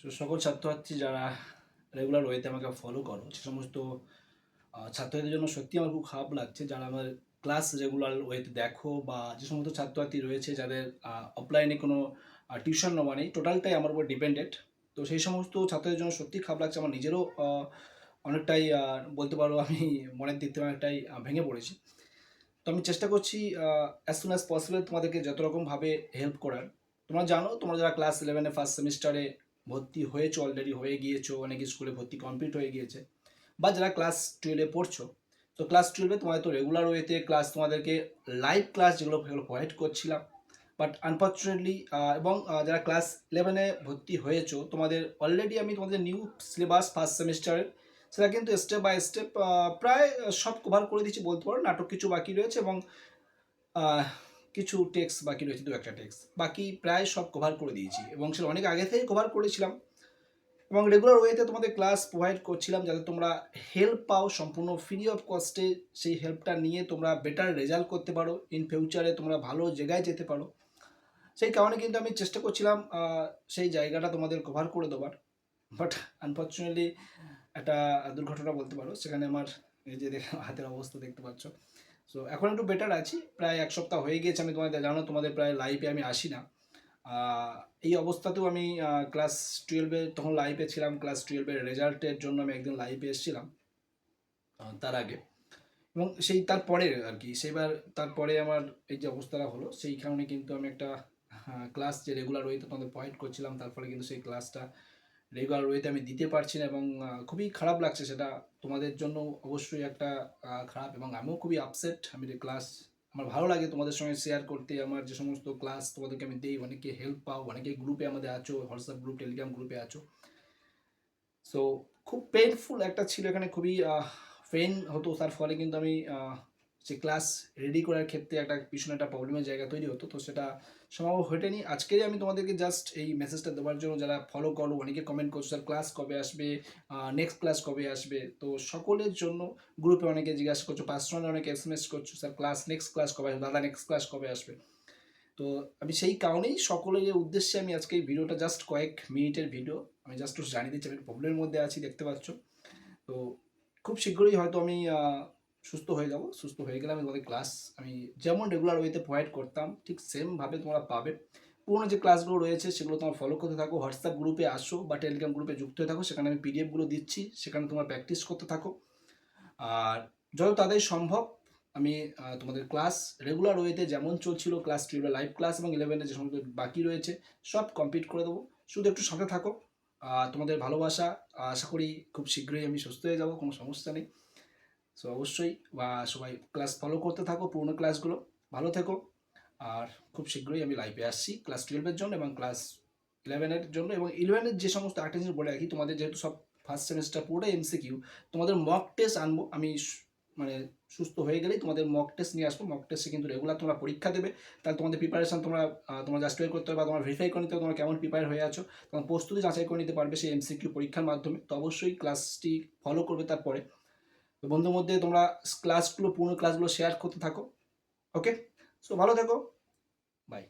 তো সকল ছাত্রছাত্রী যারা রেগুলার ওয়েতে আমাকে ফলো করো সে সমস্ত আহ, ছাত্রছাত্রীদের জন্য সত্যি আমার খুব খারাপ লাগছে যারা আমার ক্লাস রেগুলার ওয়েতে দেখো বা যে সমস্ত ছাত্রছাত্রী রয়েছে যাদের অফলাইনে কোনো টিউশন নেওয়া নেই টোটালটাই আমার উপর ডিপেন্ডেড তো সেই সমস্ত ছাত্রদের জন্য সত্যি খারাপ লাগছে আমার নিজেরও অনেকটাই বলতে পারো আমি মনের দিক থেকে অনেকটাই ভেঙে পড়েছি। তো আমি চেষ্টা করছি অ্যাজ সুন অ্যাজ পসিবল তোমাদেরকে যত রকমভাবে হেল্প করার। তোমরা জানো তোমরা যারা ক্লাস ইলেভেনে ফার্স্ট সেমিস্টারে ভর্তি হয়েছো অলরেডি হয়ে গিয়েছো, অনেক স্কুলে ভর্তি কমপ্লিট হয়ে গিয়েছে। বা যারা ক্লাস টুয়েলভে পড়ছো, তো ক্লাস টুয়েলভে তোমাদের তো রেগুলার ওয়েতে ক্লাস তোমাদেরকে লাইভ ক্লাস যেগুলো প্রোভাইড করছিলাম। বাট আনফর্চুনেটলি এবং যারা ক্লাস ইলেভেনে ভর্তি হয়েছো, তোমাদের অলরেডি আমি তোমাদের নিউ সিলেবাস ফার্স্ট সেমিস্টারের সেটা কিন্তু স্টেপ বাই স্টেপ প্রায় সব কভার করে দিচ্ছি বলতে পারো, নাটক কিছু বাকি রয়েছে এবং কিছু টেক্সট বাকি রয়েছে, দু একটা টেক্সট বাকি প্রায় সব কভার করে দিয়েছি এবং সেটা অনেক আগে থেকেই কভার করেছিলাম। এবং রেগুলার ওয়েতে তোমাদের ক্লাস প্রোভাইড করছিলাম যাতে তোমরা হেল্প পাও, সম্পূর্ণ ফ্রি অফ কস্টে সেই হেল্পটা নিয়ে তোমরা বেটার রেজাল্ট করতে পারো। ইন ফিউচারে তোমরা ভালো জায়গায় যেতে পারো। সেই কারণে কিন্তু আমি চেষ্টা করছিলাম সেই জায়গাটা তোমাদের কভার করে দেওয়ার। বাট আনফর্চুনেটলি একটা দুর্ঘটনা বলতে পারো, সেখানে আমার এই যে হাতের অবস্থা দেখতে পাচ্ছ। সো এখন একটু বেটার আছি। প্রায় এক সপ্তাহ হয়ে গিয়েছে, আমি তোমাদের জানো, তোমাদের প্রায় লাইভে আমি আসি না। এই অবস্থাতেও আমি ক্লাস টুয়েলভে তখন লাইভে ছিলাম ক্লাস টুয়েলভের রেজাল্টের জন্য আমি একদিন লাইভে এসেছিলাম তার আগে। এবং সেই তারপরে আর কি, সেইবার তারপরে আমার এই যে অবস্থাটা হলো, সেই কারণে কিন্তু আমি একটা ক্লাস যে রেগুলার ওয়েতে তোমাদের পয়েন্ট করছিলাম তারপরে কিন্তু সেই ক্লাসটা রেগুলার ওয়েতে আমি দিতে পারছি না এবং খুবই খারাপ লাগছে সেটা তোমাদের জন্য অবশ্যই একটা খারাপ এবং আমিও খুবই আপসেট আমি ক্লাস আমার ভালো লাগে তোমাদের সঙ্গে শেয়ার করতে। আমার যে সমস্ত ক্লাস তোমাদেরকে আমি দিই, অনেকে হেল্প পাও, অনেকে গ্রুপে আমাদের আছো হোয়াটসঅ্যাপ গ্রুপ টেলিগ্রাম গ্রুপে আছো। সো খুব পেইনফুল একটা ছিল এখানে, খুবই পেন হতো। তার ফলে কিন্তু আমি যে ক্লাস রেডি করার ক্ষেত্রে একটা পিছনে একটা প্রবলেমের জায়গা তৈরি হতো, তো সেটা সম্ভব ঘটেনি। আজকেই আমি তোমাদেরকে জাস্ট এই মেসেজটা দেওয়ার জন্য যারা ফলো করো, অনেকে কমেন্ট করছ স্যার ক্লাস কবে আসবে? নেক্সট ক্লাস কবে আসবে? তো সকলের জন্য গ্রুপে অনেকে জিজ্ঞাসা করছ পার্সোনালি অনেকে এস এম এস করছ স্যার ক্লাস নেক্সট ক্লাস কবে আসবে? দাদা নেক্সট ক্লাস কবে আসবে? তো আমি সেই কারণেই সকলের উদ্দেশ্যে আমি আজকে এই ভিডিওটা জাস্ট কয়েক মিনিটের ভিডিও আমি জাস্ট জানিয়ে দিচ্ছি, আমি প্রবলেমের মধ্যে আছি, দেখতে পাচ্ছ। তো খুব শীঘ্রই হয়তো আমি সুস্থ হয়ে যাব, সুস্থ হয়ে গেলে আমি তোমাদের ক্লাস আমি যেমন রেগুলার ওয়েতে প্রোভাইড করতাম, ঠিক সেমভাবে তোমরা পাবে। পুরোনো যে ক্লাসগুলো রয়েছে, সেগুলো তোমার ফলো করতে থাকো হোয়াটসঅ্যাপ গ্রুপে আসো বা টেলিগ্রাম গ্রুপে যুক্ত হয়ে থাকো, সেখানে আমি পিডিএফগুলো দিচ্ছি, সেখানে তোমরা প্র্যাকটিস করতে থাকো। আর যত তাদের সম্ভব, আমি তোমাদের ক্লাস রেগুলার ওয়েতে যেমন চলছিল ক্লাস টুয়েলভে লাইভ ক্লাস এবং ইলেভেনে যে সমস্ত বাকি রয়েছে, সব কমপ্লিট করে দেবো। শুধু একটু সাথে থাকো তোমাদের ভালোবাসা, আশা করি খুব শীঘ্রই আমি সুস্থ হয়ে যাব, কোনো সমস্যা নেই। সো অবশ্যই, বা সবাই ক্লাস ফলো করতে থাকো পুরোনো ক্লাসগুলো ভালো থেকো। আর খুব শীঘ্রই আমি লাইভে আসছি ক্লাস টুয়েলভের জন্য এবং ক্লাস ইলেভেনের জন্য এবং ইলেভেনের যে সমস্ত জিনিস বলে রাখি, তোমাদের যেহেতু সব ফার্স্ট সেমিস্টার পুরোটাই এমসিকিউ তোমাদের মক টেস্ট আনব। আমি মানে সুস্থ হয়ে গেলেই তোমাদের মক টেস্ট নিয়ে আসব। মক টেস্টে কিন্তু রেগুলার তোমরা পরীক্ষা দেবে। তাহলে তোমাদের প্রিপারেশন তোমরা তোমরা জাস্ট করতে হবে বা তোমার ভেরিফাই করে নিতে হবে তোমরা কেমন প্রিপেয়ার হয়ে আছো। তোমার প্রস্তুতি যাচাই করে নিতে পারবে সেই এমসিকিউ পরীক্ষার মাধ্যমে। তো অবশ্যই ক্লাসটি ফলো করবে তারপরে। তো বন্ধুর মধ্যে তোমরা ক্লাসগুলো পুরনো ক্লাসগুলো শেয়ার করতে থাকো ওকে সো ভালো থেকো। বাই